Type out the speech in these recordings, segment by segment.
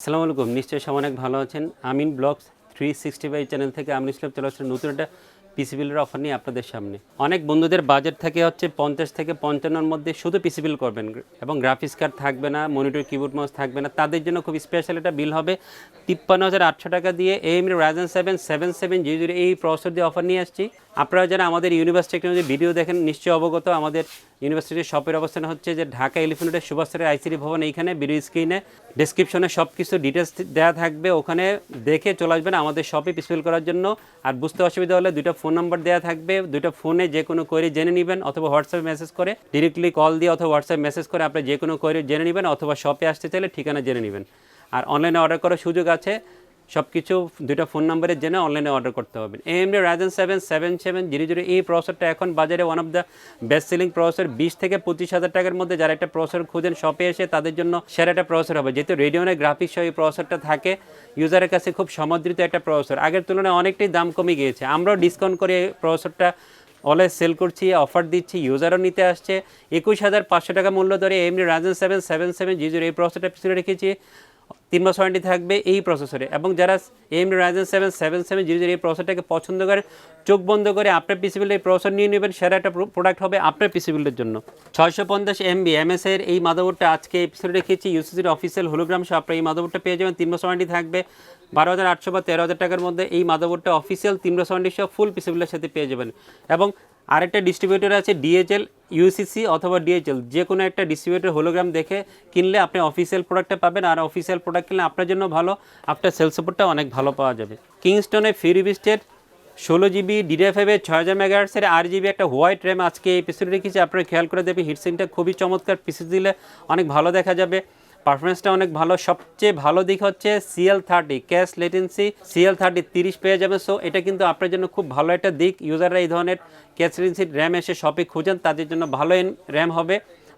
আসসালামু আলাইকুম। নিশ্চয়ই সব অনেক ভালো আছেন। Amin blogs three sixty five channel থেকে আমি ইসলাম চলে আসছেন নতুন একটা পিসিবিলের অফার নিয়ে আপনাদের সামনে। অনেক বন্ধুদের বাজেট থাকে হচ্ছে পঞ্চাশ থেকে পঞ্চান্নর মধ্যে শুধু পিসিবিল করবেন এবং গ্রাফিক্স কার্ড থাকবে না মনিটর কিবোর্ড মাউস থাকবে না। তাদের জন্য খুব স্পেশাল একটা বিল হবে। তিপ্পান্ন হাজার আটশো টাকা দিয়ে M Ryzen seven seven seven zero zero এই প্রসেসর দিয়ে অফার নিয়ে আসছি। আপনারা যারা আমাদের ইউনিভার্সিটি টেকনোলজি ভিডিও দেখেন, নিশ্চয়ই অবগত আমাদের ইউনিভার্সিটির শপের অবস্থান হচ্ছে যে ঢাকা এলিফেন্টের সুভাষের আইসিডি ভবন, এইখানে ভিডিও স্ক্রিনে ডিসক্রিপশনে সব কিছু ডিটেলস দেওয়া থাকবে। ওখানে দেখে চলে আসবেন আমাদের শপে পিসফিল করার জন্য। আর বুঝতে অসুবিধা হলে দুটো ফোন নাম্বার দেওয়া থাকবে। দুটো ফোনে যে কোনো কোয়েরি জেনে নেবেন অথবা হোয়াটসঅ্যাপে মেসেজ করে। ডিরেক্টলি কল দিয়ে অথবা হোয়াটসঅ্যাপ মেসেজ করে আপনি যে কোনো কোয়েরি জেনে নেবেন অথবা শপে আসতে চাইলে ঠিকানা জেনে নেবেন। আর অনলাইনে অর্ডার করার সুযোগ আছে। সব কিছু দুইটা ফোন নাম্বারে জেনে অনলাইনে অর্ডার করতে হবে AMD Ryzen seven seven seven zero zero, এই প্রসেসরটা এখন বাজারে one of the best selling processor বিশ থেকে পঁচিশ হাজার টাকার মধ্যে যারা একটা প্রসেসর খুঁজেন শপে এসে তাদের জন্য সেরা একটা প্রসেসর হবে। যেহেতু রেডিওনের গ্রাফিক্স সহ এই প্রসেসরটা থাকে ইউজারের কাছে খুব সমাদৃত একটা প্রসেসর আগের তুলনায় অনেকটাই দাম কমে গিয়েছে। আমরাও ডিসকাউন্ট করে এই প্রসেসরটা অলওয়েজ সেল করছি অফার দিচ্ছি ইউজারও নিতে আসছে। একুশ হাজার পাঁচশো টাকা মূল্য ধরে এমনি Ryzen seven seven seven zero এই প্রসেসটা পিছনে রেখেছি। তিন মাস ওয়ারেন্টি থাকবে এই প্রসেসরে এবং যারা M Ryzen seven seven seven zero zero এই প্রসেসরটাকে পছন্দ করে, চোখ বন্ধ করে আপনার পিসিবিল এই প্রসেসর নিয়ে নেবেন, সেরা একটা প্রোডাক্ট হবে আপনার পিসিবিলের জন্য। ছয়শো পঞ্চাশ এমবি এমএস এর এই মাদাবোর্ডটা আজকে এপিসোডে রেখেছি ইউসিসির অফিসিয়াল হলোগ্রাম সহ আপনার এই মাদাবোর্ডটা পেয়ে যাবেন। তিন মাস ওয়ারেন্টি থাকবে। বারো হাজার আটশো বা তেরো হাজার টাকার মধ্যে এই মাদাবোর্ডটা অফিসিয়াল মাস ওয়ারেন্টি সহ ফুল পিসিবিলের সাথে পেয়ে যাবেন। এবং আরেকটা ডিস্ট্রিবিউটর আছে ডিএচএল ইউসিসি অথবা ডিএচএল যে কোনো একটা ডিস্ট্রিবিউটর হোলোগ্রাম দেখে কিনলে আপনি অফিসিয়াল প্রোডাক্টটা পাবেন আর অফিসিয়াল প্রোডাক্ট কিনলে আপনার জন্য ভালো, আপনার সেল সাপোর্টটা অনেক ভালো পাওয়া যাবে। কিংস্টনে ফ্রি বিস্টের ষোলো জিবি ডিডিএ ফাইভের ছয় হাজার মেগাহার্সের আট জিবি একটা হোয়াইট র্যাম আজকে এই পিসিতে রেখেছি। আপনারা খেয়াল করে দেবেন হিটসিনটা খুবই চমৎকার। পিসি দিলে অনেক ভালো দেখা যাবে। পারফরমেন্সটা অনেক ভালো। সবচেয়ে ভালো দিক হচ্ছে CL thirty CAS latency CL thirty তিরিশ পেয়ে যাবে সো এটা কিন্তু আপনার জন্য খুব ভালো একটা দিক। ইউজাররা এই ধরনের ক্যাশ লেটেন্সির র্যাম এসে শপে খুঁজেন, তাদের জন্য ভালো র্যাম হবে।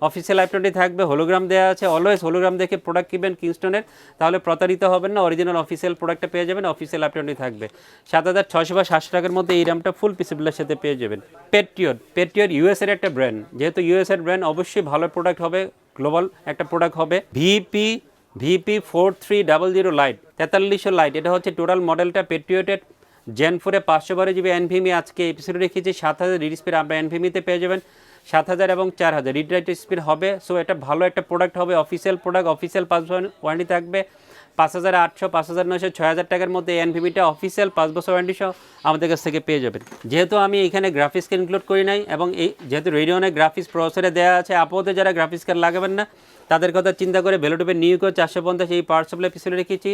অফিসিয়াল ল্যাপটপটি থাকবে হোলোগ্রাম দেওয়া আছে অলওয়েজ হোলোগ্রাম দেখে প্রোডাক্ট কিনবেন কিংস্টনের তাহলে প্রতারিত হবেন না। অরিজিনাল অফিসিয়াল প্রোডাক্টটা পেয়ে যাবেন অফিসিয়াল ল্যাপটপটি থাকবে। সাত হাজার ছশো বা সাতশো টাকার মধ্যে এই র্যামটা ফুল পিসিবিলের সাথে পেয়ে যাবেন। পেট্রিয়ট পেট্রিয়ট ইউএসের একটা ব্র্যান্ড যেহেতু ইউএসের ব্র্যান্ড অবশ্যই ভালো প্রোডাক্ট হবে। গ্লোবাল একটা প্রোডাক্ট হবে VP VP four three double zero lite, তেতাল্লিশশো lite. এটা হচ্ছে টোটাল মডেলটা পেট্রিওটেড জেন ফোরে পাঁচশো বারো জিবি এনভিমি আজকে এপিসোডে রেখেছি। সাত হাজার রিড স্পিড আপনার এনভিমিতে পেয়ে যাবেন। সাত হাজার এবং চার হাজার। রিড রাইট স্পিড হবে। সো এটা ভালো একটা প্রোডাক্ট হবে। Official product official pass warranty থাকবে। পাঁচ হাজার আটশো, পাঁচ হাজার নয়শো, ছয় হাজার টাকার মধ্যে এনভিমিটা অফিসিয়াল পাঁচ বছর ওয়ারেন্টি সহ আমাদের কাছ থেকে পেয়ে যাবেন। যেহেতু আমি এখানে গ্রাফিক্সকে ইনক্লুড করি নাই এবং এই, যেহেতু রেডিওনে গ্রাফিক্স প্রসেসরে দেওয়া আছে, আপাতত যারা গ্রাফিক্স কার্ড লাগাবেন না তাদের কথা চিন্তা করে ভ্যালুটুপের নিউ করে চারশো পঞ্চাশ এই পাওয়ার সাপ্লাই পিছনে রেখেছি।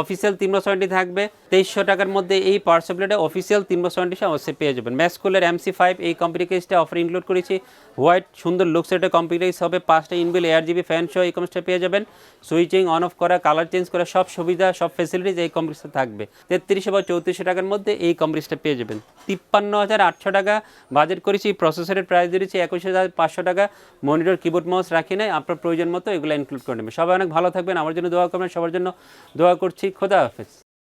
অফিসিয়াল তিন বছর থাকবে। তেইশশো টাকার মধ্যে এই পাওয়ার সাপ্লাইটা অফিসিয়াল তিন বছর অবশ্যই পেয়ে যাবেন। ম্যাসকুলের এমসি ফাইভ এই কম্পিউটার অফার ইনক্লুড করেছি। হোয়াইট সুন্দর লুকস একটা কম্পিউটার হবে। পাঁচটা ইনবিল এয়ার জিবি ফ্যান সহ এই কম্পিউটার পেয়ে যাবেন। সুইচিং অন অফ করা কালার চেঞ্জ করা সব সুবিধা, সব ফেসিলিটিস এই কম্পিউটার থাকবে। তেত্রিশশো বা চৌত্রিশশো টাকার মধ্যে এই কম্পিউটারটা পেয়ে যাবেন। তিপ্পান্ন হাজার আটশো টাকা বাজেট করেছি। প্রসেসরের প্রাইস দিয়েছি একুশ হাজার পাঁচশো টাকা। মনিটর কিবোর্ড মাউস রাখি নাই। আপনার প্রয়োজন মতো এগুলো ইনক্লুড করে নেবেন। সবাই অনেক ভালো থাকবেন। আমার জন্য দোয়া করবেন। সবার জন্য দোয়া করছি। খোদা হাফেজ।